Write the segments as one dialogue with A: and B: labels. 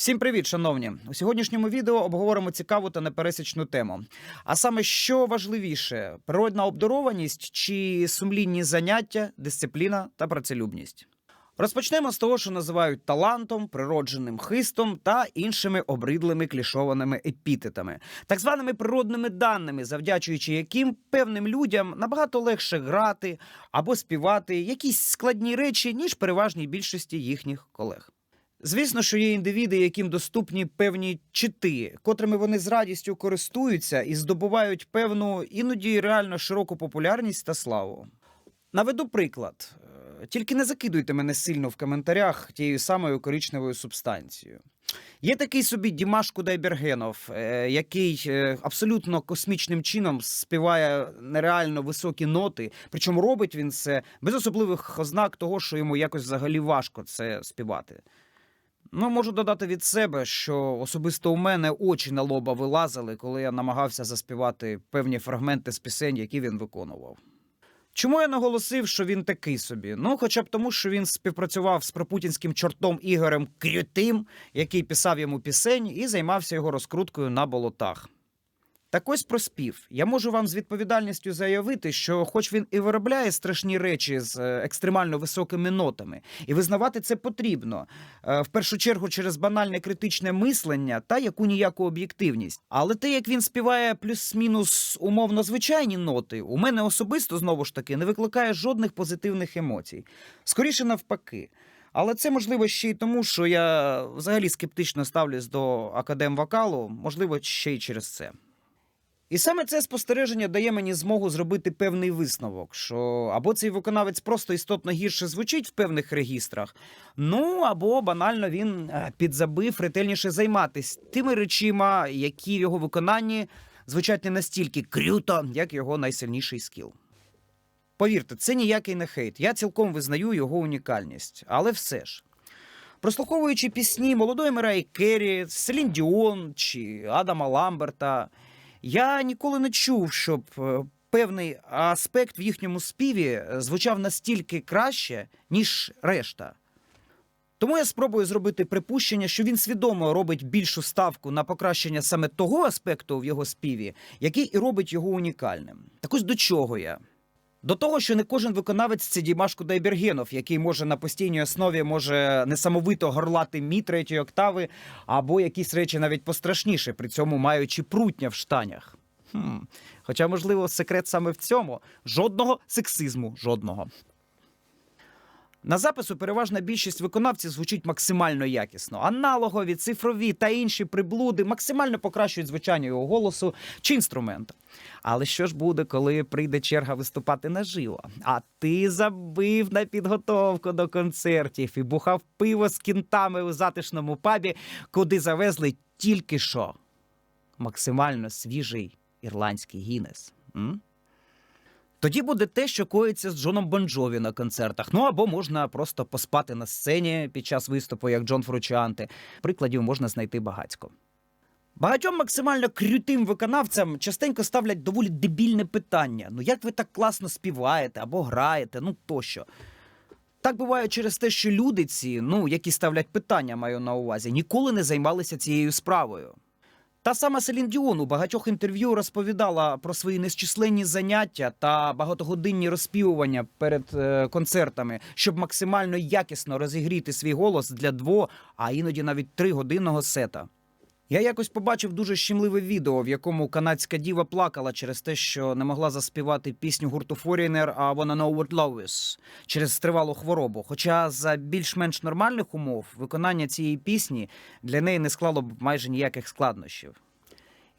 A: Всім привіт, шановні! У сьогоднішньому відео обговоримо цікаву та непересічну тему. А саме, що важливіше: природна обдарованість чи сумлінні заняття, дисципліна та працелюбність. Розпочнемо з того, що називають талантом, природженим хистом та іншими обридлими клішованими епітетами, так званими природними даними, завдячуючи яким певним людям набагато легше грати або співати якісь складні речі, ніж переважній більшості їхніх колег. Звісно, що є індивіди, яким доступні певні чити, котрими вони з радістю користуються і здобувають певну іноді реально широку популярність та славу. Наведу приклад. Е, Тільки не закидуйте мене сильно в коментарях тією самою коричневою субстанцією. Є такий собі Дімаш Кудайбергенов, е, який е, абсолютно космічним чином співає нереально високі ноти, причому робить він це без особливих ознак того, що йому якось взагалі важко це співати. Ну, можу додати від себе, що особисто у мене очі на лоба вилазили, коли я намагався заспівати певні фрагменти з пісень, які він виконував. Чому я наголосив, що він такий собі? Ну, хоча б тому, що він співпрацював з пропутінським чортом Ігорем Крютим, який писав йому пісень і займався його розкруткою на болотах. Так ось про спів. Я можу вам з відповідальністю заявити, що, хоч він і виробляє страшні речі з е, екстремально високими нотами, і визнавати це потрібно, е, в першу чергу через банальне критичне мислення та яку ніяку об'єктивність. Але те, як він співає плюс-мінус умовно звичайні ноти, у мене особисто знову ж таки не викликає жодних позитивних емоцій. Скоріше навпаки. Але це можливо ще й тому, що я взагалі скептично ставлюсь до академ-вокалу, можливо, ще й через це. І саме це спостереження дає мені змогу зробити певний висновок, що або цей виконавець просто істотно гірше звучить в певних регістрах, ну або банально він е, підзабив ретельніше займатися тими речима, які в його виконанні звучать не настільки круто, як його найсильніший скіл. Повірте, це ніякий не хейт. Я цілком визнаю його унікальність, але все ж. Прослуховуючи пісні молодої Мираї Керрі, Селін Діон чи Адама Ламберта, я ніколи не чув, щоб е, певний аспект в їхньому співі е, звучав настільки краще, ніж решта. Тому я спробую зробити припущення, що він свідомо робить більшу ставку на покращення саме того аспекту в його співі, який і робить його унікальним. Так ось до чого я? До того, що не кожен виконавець це Дімаш Кудайбергенов, який може на постійній основі може несамовито горлати мі третьої октави, або якісь речі навіть пострашніше, при цьому маючи прутня в штанях. Хм. Хоча, можливо, секрет саме в цьому жодного сексизму, жодного. На запису переважна більшість виконавців звучить максимально якісно. Аналогові, цифрові та інші приблуди максимально покращують звучання його голосу чи інструмента. Але що ж буде, коли прийде черга виступати наживо? А ти забив на підготовку до концертів і бухав пиво з кінтами у затишному пабі, куди завезли тільки що максимально свіжий ірландський гінес. М? Тоді буде те, що коїться з Джоном Бонджові на концертах. Ну або можна просто поспати на сцені під час виступу, як Джон Фручіанте. Прикладів можна знайти багацько. Багатьом максимально крутим виконавцям частенько ставлять доволі дебільне питання: ну як ви так класно співаєте або граєте, ну тощо. Так буває через те, що люди ці, ну які ставлять питання, маю на увазі, ніколи не займалися цією справою. Та сама Селін Діон у багатьох інтерв'ю розповідала про свої незчисленні заняття та багатогодинні розпівування перед е, концертами, щоб максимально якісно розігріти свій голос для дво, а іноді навіть тригодинного сета. Я якось побачив дуже щемливе відео, в якому канадська діва плакала через те, що не могла заспівати пісню гурту Foreigner «I Wanna Know What Love Is» через тривалу хворобу. Хоча за більш-менш нормальних умов виконання цієї пісні для неї не склало б майже ніяких складнощів.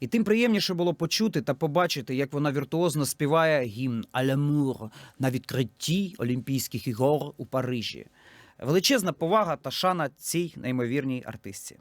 A: І тим приємніше було почути та побачити, як вона віртуозно співає гімн «Алямур» на відкритті Олімпійських ігор у Парижі. Величезна повага та шана цій неймовірній артистці.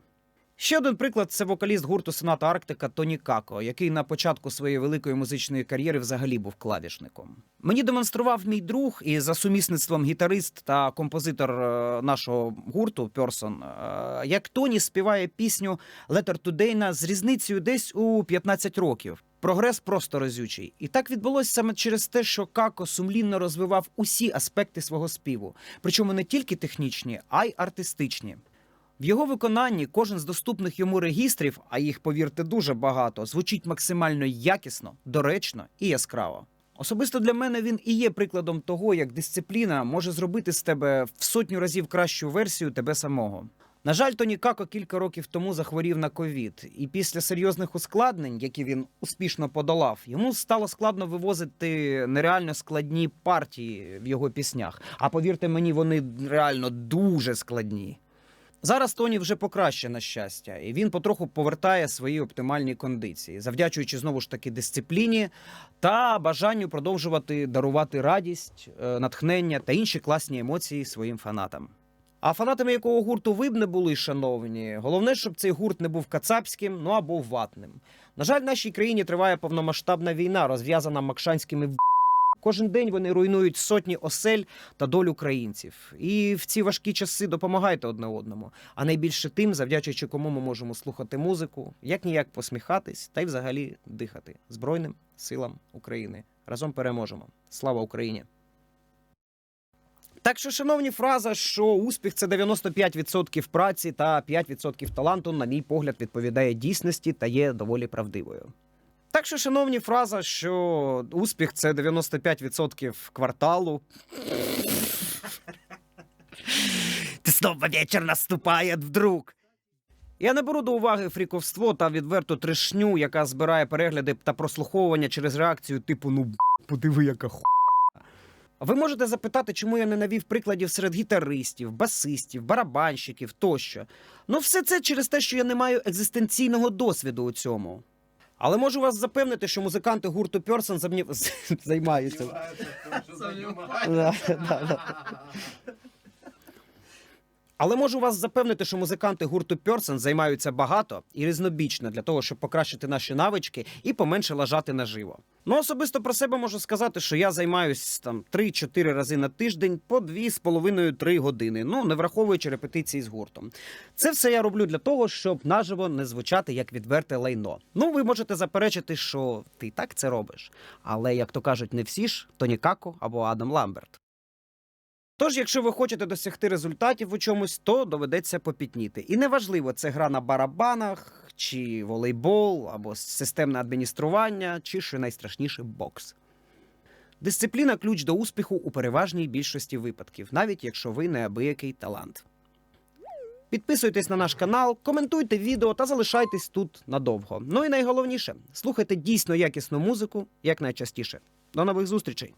A: Ще один приклад це вокаліст гурту Соната Арктика Тоні Како, який на початку своєї великої музичної кар'єри взагалі був клавішником. Мені демонстрував мій друг і за сумісництвом гітарист та композитор е, нашого гурту Персон, е, як Тоні співає пісню to Dana з різницею десь у 15 років. Прогрес просто разючий. І так відбулося саме через те, що Како сумлінно розвивав усі аспекти свого співу, причому не тільки технічні, а й артистичні. В його виконанні кожен з доступних йому регістрів, а їх, повірте, дуже багато, звучить максимально якісно, доречно і яскраво. Особисто для мене він і є прикладом того, як дисципліна може зробити з тебе в сотню разів кращу версію тебе самого. На жаль, Тоні Како кілька років тому захворів на ковід, і після серйозних ускладнень, які він успішно подолав, йому стало складно вивозити нереально складні партії в його піснях. А повірте мені, вони реально дуже складні. Зараз Тоні вже покраще на щастя, і він потроху повертає свої оптимальні кондиції, завдячуючи знову ж таки дисципліні та бажанню продовжувати дарувати радість, е, натхнення та інші класні емоції своїм фанатам. А фанатами якого гурту ви б не були, шановні, головне, щоб цей гурт не був кацапським, ну або ватним. На жаль, в нашій країні триває повномасштабна війна, розв'язана макшанськими в. Кожен день вони руйнують сотні осель та доль українців. І в ці важкі часи допомагайте одне одному. А найбільше тим, завдячуючи кому ми можемо слухати музику, як ніяк посміхатись та й взагалі дихати Збройним силам України. Разом переможемо. Слава Україні! Так що, шановні, фраза, що успіх це 95% праці та 5% таланту, на мій погляд, відповідає дійсності та є доволі правдивою. Так що, шановні, фраза, що успіх це 95% кварталу. Ти снова вечір наступає вдруг. Я не беру до уваги фріковство та відверту трешню, яка збирає перегляди та прослуховування через реакцію типу ну б**, подиви, яка ху. Ви можете запитати, чому я не навів прикладів серед гітаристів, басистів, барабанщиків тощо. Ну, все це через те, що я не маю екзистенційного досвіду у цьому. Але можу вас запевнити, що музиканти гурту Person займаються. Да, да, да. Але можу вас запевнити, що музиканти гурту Person займаються багато і різнобічно для того, щоб покращити наші навички і поменше лажати наживо. Ну, особисто про себе можу сказати, що я займаюсь там 3-4 рази на тиждень по 2,5-3 години. Ну, не враховуючи репетиції з гуртом. Це все я роблю для того, щоб наживо не звучати як відверте лайно. Ну, ви можете заперечити, що ти так це робиш. Але, як то кажуть, не всі ж Тоні Како або Адам Ламберт. Тож, якщо ви хочете досягти результатів у чомусь, то доведеться попітніти. І неважливо, це гра на барабанах, чи волейбол, або системне адміністрування, чи що найстрашніше бокс. Дисципліна ключ до успіху у переважній більшості випадків, навіть якщо ви неабиякий талант. Підписуйтесь на наш канал, коментуйте відео та залишайтесь тут надовго. Ну і найголовніше слухайте дійсно якісну музику якнайчастіше. До нових зустрічей!